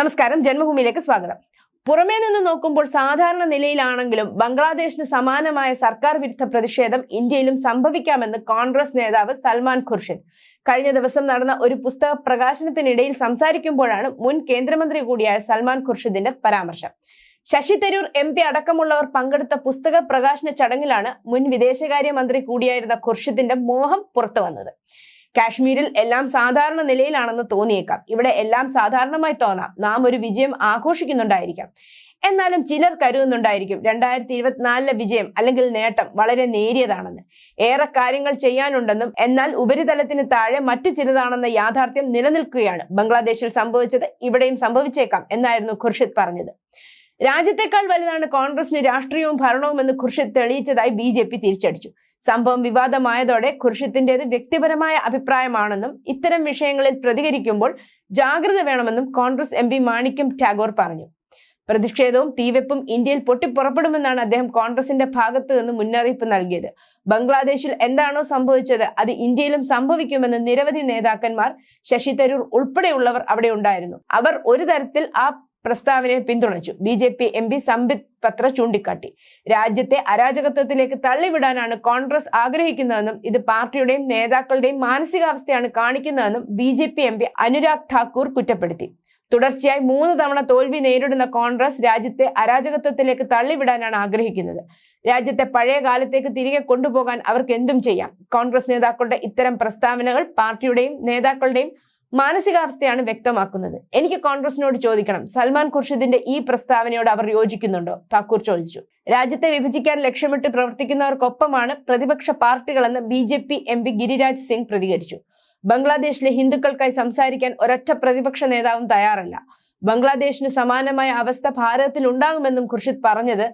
നമസ്കാരം ജന്മഭൂമിയിലേക്ക് സ്വാഗതം. പുറമേ നിന്ന് നോക്കുമ്പോൾ സാധാരണ നിലയിലാണെങ്കിലും ബംഗ്ലാദേശിന് സമാനമായ സർക്കാർ വിരുദ്ധ പ്രതിഷേധം ഇന്ത്യയിലും സംഭവിക്കാമെന്ന് കോൺഗ്രസ് നേതാവ് സൽമാൻ ഖുർഷിദ്. കഴിഞ്ഞ ദിവസം നടന്ന ഒരു പുസ്തക പ്രകാശനത്തിനിടയിൽ സംസാരിക്കുമ്പോഴാണ് മുൻ കേന്ദ്രമന്ത്രി കൂടിയായ സൽമാൻ ഖുർഷിദിന്റെ പരാമർശം. ശശി തരൂർ എം പി അടക്കമുള്ളവർ പങ്കെടുത്ത പുസ്തക പ്രകാശന ചടങ്ങിലാണ് മുൻ വിദേശകാര്യ മന്ത്രി കൂടിയായിരുന്ന ഖുർഷിദിന്റെ മോഹം പുറത്തു വന്നത്. കാശ്മീരിൽ എല്ലാം സാധാരണ നിലയിലാണെന്ന് തോന്നിയേക്കാം. ഇവിടെ എല്ലാം സാധാരണമായി തോന്നാം. നാം ഒരു വിജയം ആഘോഷിക്കുന്നുണ്ടായിരിക്കാം. എന്നാലും ചിലർ കരുതുന്നുണ്ടായിരിക്കും രണ്ടായിരത്തി ഇരുപത്തിനാലിലെ വിജയം അല്ലെങ്കിൽ നേട്ടം വളരെ നേരിയതാണെന്ന്. ഏറെ കാര്യങ്ങൾ ചെയ്യാനുണ്ടെന്നും എന്നാൽ ഉപരിതലത്തിന് താഴെ മറ്റു ചിലതാണെന്ന യാഥാർത്ഥ്യം നിലനിൽക്കുകയാണ്. ബംഗ്ലാദേശിൽ സംഭവിച്ചത് ഇവിടെയും സംഭവിച്ചേക്കാം എന്നായിരുന്നു ഖുർഷിദ് പറഞ്ഞത്. രാജ്യത്തെക്കാൾ വലുതാണ് കോൺഗ്രസിന് രാഷ്ട്രീയവും ഭരണവും എന്ന് ഖുർഷിദ് തെളിയിച്ചതായി ബി തിരിച്ചടിച്ചു. സംഭവം വിവാദമായതോടെ ഖുർഷിത്തിന്റേത് വ്യക്തിപരമായ അഭിപ്രായമാണെന്നും ഇത്തരം വിഷയങ്ങളിൽ പ്രതികരിക്കുമ്പോൾ ജാഗ്രത വേണമെന്നും കോൺഗ്രസ് എം മാണിക്യം ടാഗോർ പറഞ്ഞു. പ്രതിഷേധവും തീവെപ്പും ഇന്ത്യയിൽ പൊട്ടിപ്പുറപ്പെടുമെന്നാണ് അദ്ദേഹം കോൺഗ്രസിന്റെ ഭാഗത്ത് നിന്ന് മുന്നറിയിപ്പ് നൽകിയത്. ബംഗ്ലാദേശിൽ എന്താണോ സംഭവിച്ചത് അത് ഇന്ത്യയിലും സംഭവിക്കുമെന്ന് നിരവധി നേതാക്കന്മാർ ശശി തരൂർ ഉൾപ്പെടെയുള്ളവർ അവിടെ ഉണ്ടായിരുന്നു. അവർ ഒരു തരത്തിൽ ആ പ്രസ്താവനയെ പിന്തുണച്ചു. B J P M P Sambit Patra ചൂണ്ടിക്കാട്ടി. രാജ്യത്തെ അരാജകത്വത്തിലേക്ക് തള്ളിവിടാനാണ് കോൺഗ്രസ് ആഗ്രഹിക്കുന്നതെന്നും ഇത് പാർട്ടിയുടെയും നേതാക്കളുടെയും മാനസികാവസ്ഥയാണ് കാണിക്കുന്നതെന്നും B J P M P Anurag Thakur കുറ്റപ്പെടുത്തി. തുടർച്ചയായി മൂന്ന് തവണ തോൽവി നേരിടുന്ന കോൺഗ്രസ് രാജ്യത്തെ അരാജകത്വത്തിലേക്ക് തള്ളിവിടാനാണ് ആഗ്രഹിക്കുന്നത്. രാജ്യത്തെ പഴയ കാലത്തേക്ക് തിരികെ കൊണ്ടുപോകാൻ അവർക്ക് എന്തും ചെയ്യാം. കോൺഗ്രസ് നേതാക്കളുടെ ഇത്തരം പ്രസ്താവനകൾ പാർട്ടിയുടെയും നേതാക്കളുടെയും മാനസികാവസ്ഥയാണ് വ്യക്തമാക്കുന്നത്. എനിക്ക് കോൺഗ്രസിനോട് ചോദിക്കണം സൽമാൻ ഖുർഷിദിന്റെ ഈ പ്രസ്താവനയോട് അവർ യോജിക്കുന്നുണ്ടോ? താക്കൂർ ചോദിച്ചു. രാജ്യത്തെ വിഭജിക്കാൻ ലക്ഷ്യമിട്ട് പ്രവർത്തിക്കുന്നവർക്കൊപ്പമാണ് പ്രതിപക്ഷ പാർട്ടികളെന്ന് B J P M P Giriraj Singh പ്രതികരിച്ചു. ബംഗ്ലാദേശിലെ ഹിന്ദുക്കൾക്കായി സംസാരിക്കാൻ ഒരൊറ്റ പ്രതിപക്ഷ നേതാവും തയ്യാറല്ല. ബംഗ്ലാദേശിന് സമാനമായ അവസ്ഥ ഭാരതത്തിൽ ഉണ്ടാകുമെന്നും ഖുർഷിദ് പറഞ്ഞത്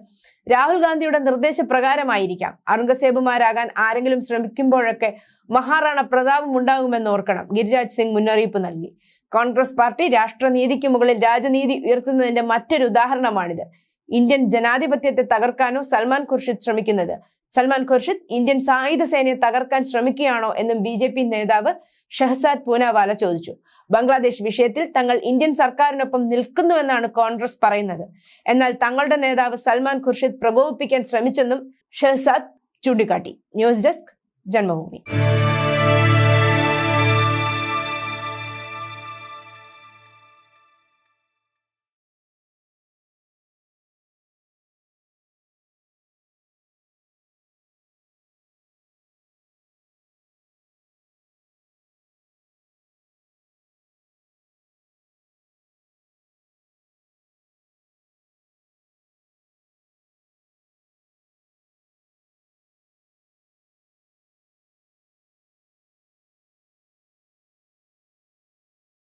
രാഹുൽ ഗാന്ധിയുടെ നിർദ്ദേശപ്രകാരമായിരിക്കാം. അറുംഗസേബുമാരാകാൻ ആരെങ്കിലും ശ്രമിക്കുമ്പോഴൊക്കെ മഹാറാണ പ്രതാപം ഉണ്ടാകുമെന്ന് ഓർക്കണം ഗിരിരാജ് സിംഗ് മുന്നറിയിപ്പ് നൽകി. കോൺഗ്രസ് പാർട്ടി രാഷ്ട്രനീതിക്ക് മുകളിൽ രാജനീതി ഉയർത്തുന്നതിന്റെ മറ്റൊരു ഉദാഹരണമാണിത്. ഇന്ത്യൻ ജനാധിപത്യത്തെ തകർക്കാനോ സൽമാൻ ഖുർഷിദ് ശ്രമിക്കുന്നത്? സൽമാൻ ഖുർഷിദ് ഇന്ത്യൻ സായുധ സേനയെ തകർക്കാൻ ശ്രമിക്കുകയാണോ എന്നും ബി നേതാവ് ഷഹസാദ് പൂനാവാല ചോദിച്ചു. ബംഗ്ലാദേശ് വിഷയത്തിൽ തങ്ങൾ ഇന്ത്യൻ സർക്കാരിനൊപ്പം നിൽക്കുന്നുവെന്നാണ് കോൺഗ്രസ് പറയുന്നത്. എന്നാൽ തങ്ങളുടെ നേതാവ് സൽമാൻ ഖുർഷിദ് പ്രകോപിപ്പിക്കാൻ ശ്രമിച്ചെന്നും ഷഹസാദ് ചൂണ്ടിക്കാട്ടി. News desk Janmabhumi.